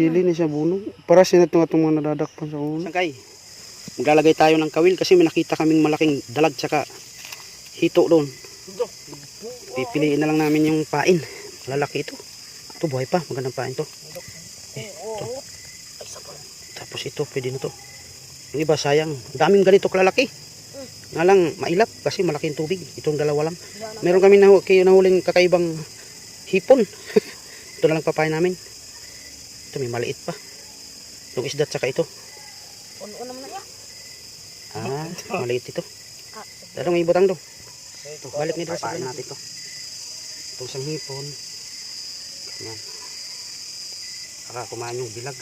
dili ni siya bunog. Para siya na atong mga nadadakpan sa ulo. Sangkay, maglalagay tayo ng kawil kasi may nakita kaming malaking dalag tsaka hito doon. Pipiliin na lang namin yung pain. Lalaki ito. Ito buhay pa, magandang pain to. Eh, ito. Tapos ito, pwede na to. Yung iba sayang, Ang daming ganito kalalaki. Nga lang, mailap kasi malaking tubig. Itong dalawa lang. Meron kami nahu kayo nahuling kakaibang hipon. ito na lang papain namin. Ito may maliit pa. Yung isda tsaka ito. Uno naman na yan. Ah, maliit ito. Ah, Dadong may butang do. Ito, balik ni Dres, papain natin ito. Ito isang hipon. Ganyan. Saka kumain yung dilag.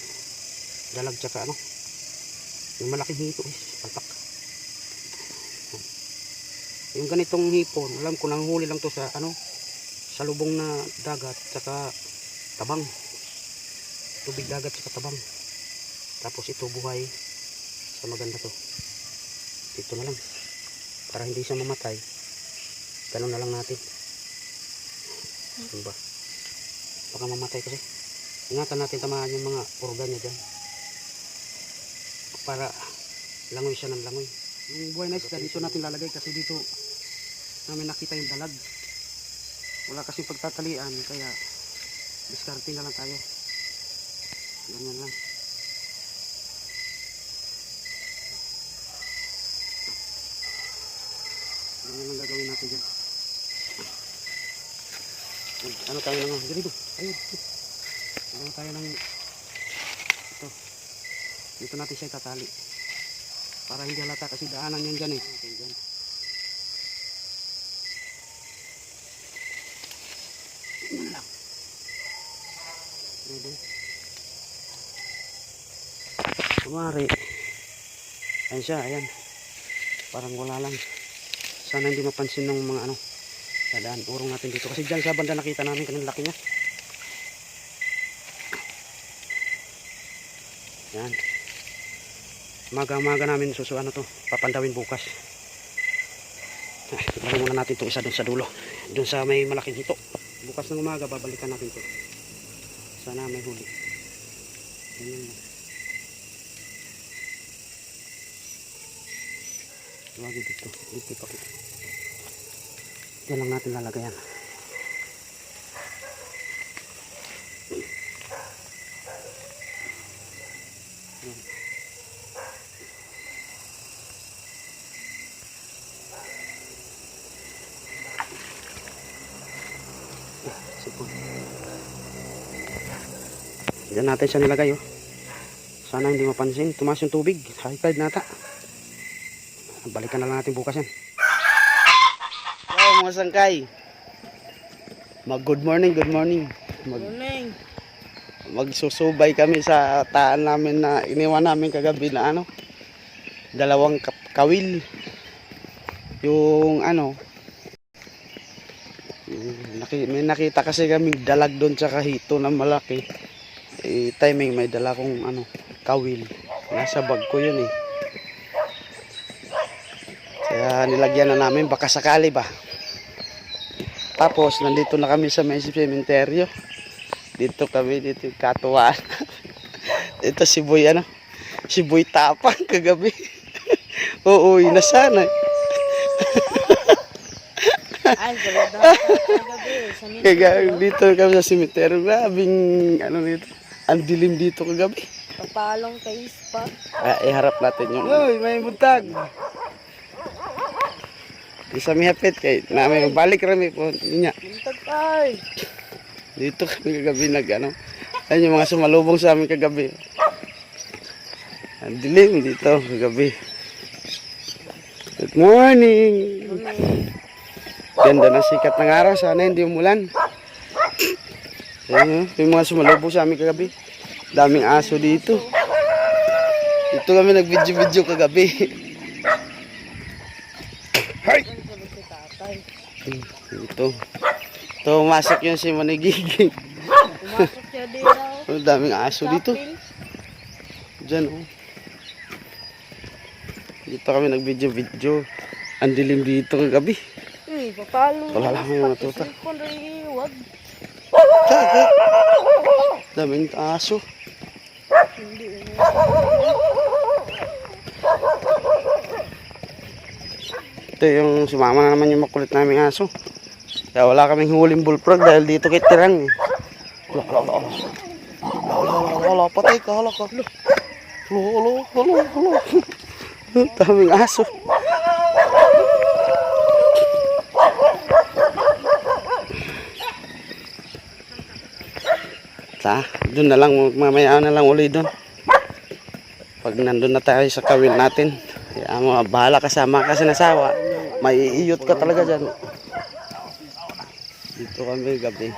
Dalag tsaka ano. Yung malaking hito is palpak. Yung ganitong hipon, alam ko nanghuli lang to sa ano, sa lubong na dagat tsaka tabang. Tubig dagat tsaka tabang. Tapos ito buhay sa maganda to. Dito na lang. Para hindi siya mamatay. Ganun na lang natin. Ano ba? Baka mamatay kasi. Ingatan natin tamaan yung mga organ niya dyan. Para langoy siya ng langoy. Yung buhay na isda dito natin lalagay kasi dito namin nakita yung dalag. Wala kasi pagtatalian kaya diskarte na lang tayo. Ganyan lang. Ganyan lang gagawin natin dyan. Ano tayo ng dito? Ayun. Ano tayo ng ito. Dito natin siya tatali. Para hindi halata kasi daanan yan dyan eh. Okay, dyan. Yan lang. Ready? Kumari. Ayan siya, ayan. Parang wala lang. Sana hindi mapansin ng mga ano. Dadaan, urong natin dito. Kasi dyan sa banda nakita namin kanang laki niya. Yan. Maga-maga namin susu ano to, papandawin bukas. Ah, muna natin itong isa doon sa dulo. Doon sa may malaking hito. Bukas ng umaga, babalikan natin to. Sana may huli. Ganyan lang. Lagi dito. Dito pa. Yan lang natin lalagayan. Diyan natin siya nilagay oh. Sana hindi mapansin. Tumas yung tubig. High tide nata. Balikan na lang natin bukas yan. Hello mga sangkay. Mag good morning, good morning. Mag, Morning. magsusubay kami sa taan namin na iniwan namin kagabi na ano. Dalawang kawil. Yung ano. Naki, may nakita kasi kami dalag doon sa kahito na malaki. Eh, timing may dala kong ano, kawil. Nasa bag ko yun eh. Kaya nilagyan na namin baka sakali ba. Tapos nandito na kami sa may cementerio. Dito kami dito yung katuwaan. Ito si Boy ano? Si Boy tapang kagabi. Uuwi na sana. Ay, kagabi. Dito kami sa cementerio. Grabing ano dito. Ang dilim dito kagabi. Papalong kay Ispa. Ah, iharap natin yung... Uy, may buntag! Isa mi hapit kay namin balik rami po niya. Dito kami kagabi nag ano. Ayun yung mga sumalubong sa amin kagabi. Ang dilim dito kagabi. Good morning! Ganda ng sikat ng araw. Sana hindi umulan. Ayun, oh, yung mga sumalubong sa amin kagabi. Daming aso dito. Dito kami nag-video-video kagabi. Hay! Si tatay. Ito. Ito, masok yun si Manigiging. Pumasok siya di raw. Ang daming aso dito. Diyan, oh. Dito kami nag-video-video. Ang dilim dito kagabi. Uy, papalong. Wala lang yung mga tuta. Cellphone rin, wag. Daming aso. Hindi. Ito yung sumama na naman yung makulit naming aso. Kaya wala kaming huling bullfrog dahil dito kay Tirang. eh. Hala, hala, hala. Hala, hala, hala, patay ka, hala ka. Hala, hala, hala, hala. Daming aso. Ta, doon na lang, mamaya na lang uli doon. Pag nandun na tayo sa kawil natin, mo, bahala kasama ka sa nasawa. May iyot ka talaga dyan. Dito kami gabi.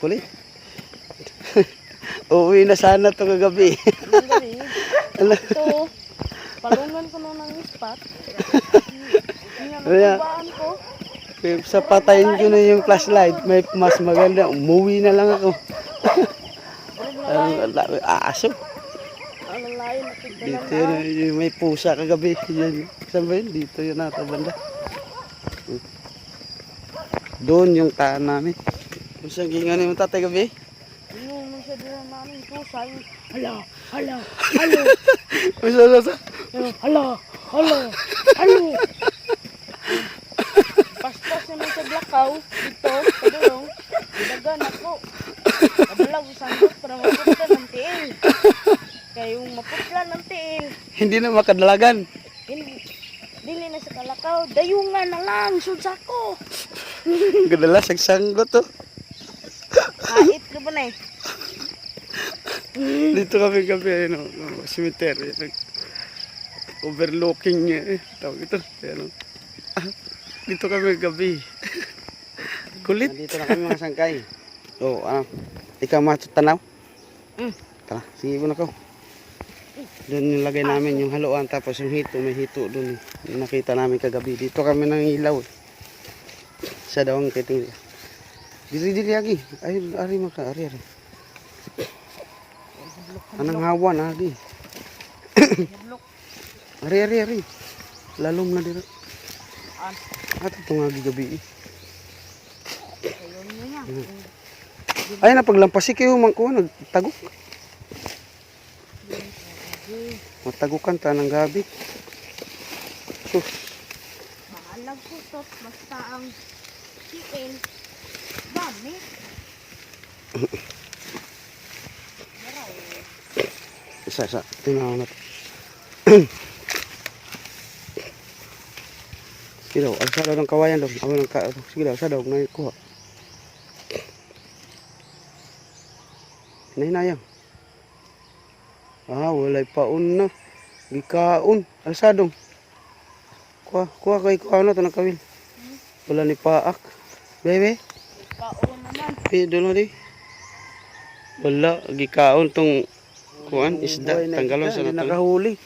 Kulit. Uuwi na sana to kagabi. Ito. Palungan ko na ng ang Kaya- sa patayin ko na yung flashlight, may mas maganda. Umuwi na lang ako. Dami aso. Dito yun, yung may pusa kagabi. Yan. Saan ba yun? Dito yun nata banda. Doon yung taan namin. Kung saan gingan yung tatay gabi? Yung mo siya din namin pusa. Yung hala, hala, halo. Kung saan? Yung hala, hala, halo. Paspas naman sa blakaw. Dito, padulong. Dagan ako. Padalaw isang dot para maputla ng tiil. Kaya yung maputla ng tiil. Hindi na makadalagan. Sa kalakaw. Dayungan na lang, sudsa ko. Gadala, sagsanggo to. Kait ka ba na eh? Dito kami gabi, ano, no, cemetery. Overlooking niya eh. Tawag ito. Ano. Ah, dito kami gabi. Kulit. Dito na kami mga sangkay. Oo, oh, ano. Ikaw matutanaw? Mm. Tara, sige ko na ko. Doon yung lagay namin yung haluan tapos yung hito, may hito doon. eh. Yung nakita namin kagabi. Dito kami nang ilaw. eh. Sa daw ang kiting. Dili dili lagi. Ay, ari maka, ari ari. Anang hawan agi. ari ari ari. Lalom na dira. An? At itong agi gabi. eh. Ay na paglampasi kayo man ko nagtagok. Matagukan ta ng gabi. Sus. Maalag ko to. Basta ang tiil. Dami. Isa isa. Tingnan na. Sige daw, alsa daw ng kawayan daw. Ako ng ka, sige daw, alsa daw, na kuha. Nahinayang. Ah, walay paun na. Gikaon. Alsa daw. Kuha, kuha kay kuha na to ng kawil. Wala ni paak. Bebe, Kaon naman. Pwede na di. Wala, gikaon tong kuan isda tanggalon sa naton. Nakahuli.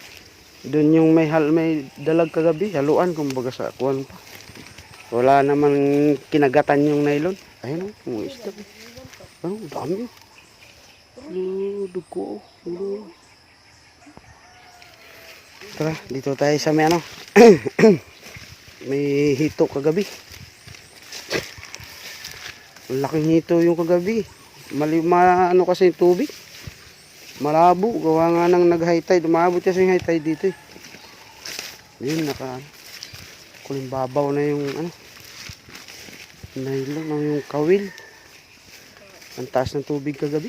Doon yung may hal may dalag kagabi, haluan kumbaga sa kuan pa. Wala naman kinagatan yung nylon. Ayun yung isda. Oh, dami. Oh, dugo. Tara, dito tayo sa may ano. may hito kagabi. Laking hito yung kagabi. Mali, ma, ano kasi yung tubig. Malabo. Gawa nga nang nag-high tide. Umabot kasi yung high tide dito eh. Yun, naka... Kulimbabaw na yung ano. Nylon na yung kawil. Ang taas ng tubig kagabi.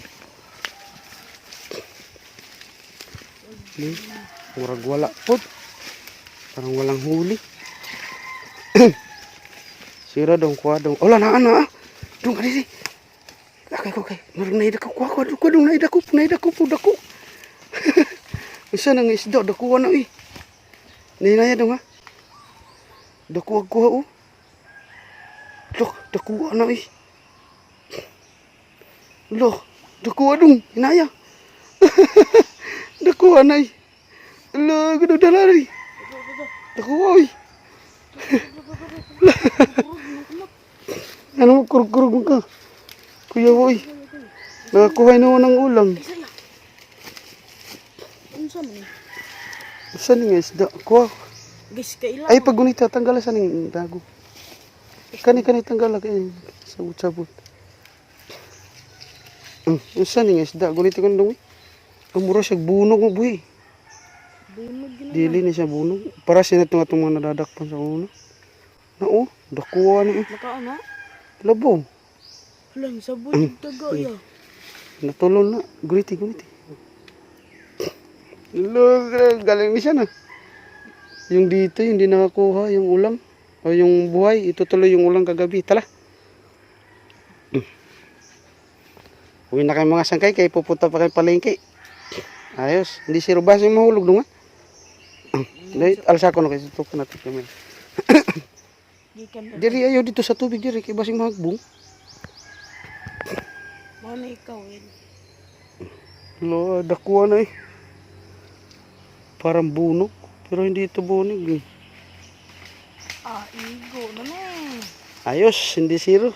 Yun. Murag wala po. Parang walang huli. Sira dong, kuha dong. Ola na, na. Dong, kali si. Kakay ko kay. Marang naida ko. Kuha ko. Dong, dong, naida ko. Naida ko po. Dako. Isa nang isda. Dako na eh. Ninaya dong ha. Dako kuha oh. Loh, dako na eh. Loh, dako dong. Hinaya. dako na eh. Loh, gano'n dalari. Dako oy. Ano mo kurug-kurug mo ka? Kuya boy. Nakakuha na ng ulam. Ano sa man? Saan nga isda? Kuha. Guys, kailan? Ay, pag gunita, tanggalan sa ning dago. Kani, kani, tanggalan kay sabot-sabot. Um, saan nga isda? Gunita ko na dumi. Ang mura siya bunog mo buhi. Bunog. Dili ni siya bunog. Para siya na itong atong mga nadadakpan sa una. Na oh, dakuha ni eh. Naka ano? Labo. Lang sa bulig taga ya. Natulon na. Guriti, guriti. Look, galing ni siya na. Yung dito, yung di nakakuha, yung ulang. O yung buhay, itutuloy yung ulang kagabi. Tala. Uwi na kayo mga sangkay, kayo pupunta pa kayo palengke. Ayos, hindi si Rubas yung mahulog nung Dahil alsa ko na kayo, tutok natin kami. Na. Diri ayaw dito sa tubig, diri, kay basing mahagbong. Mo na ikaw eh. Lo, dakuha na eh. Parang bunog. Pero hindi ito bunog eh. Ah, igo na na. Ayos, hindi zero.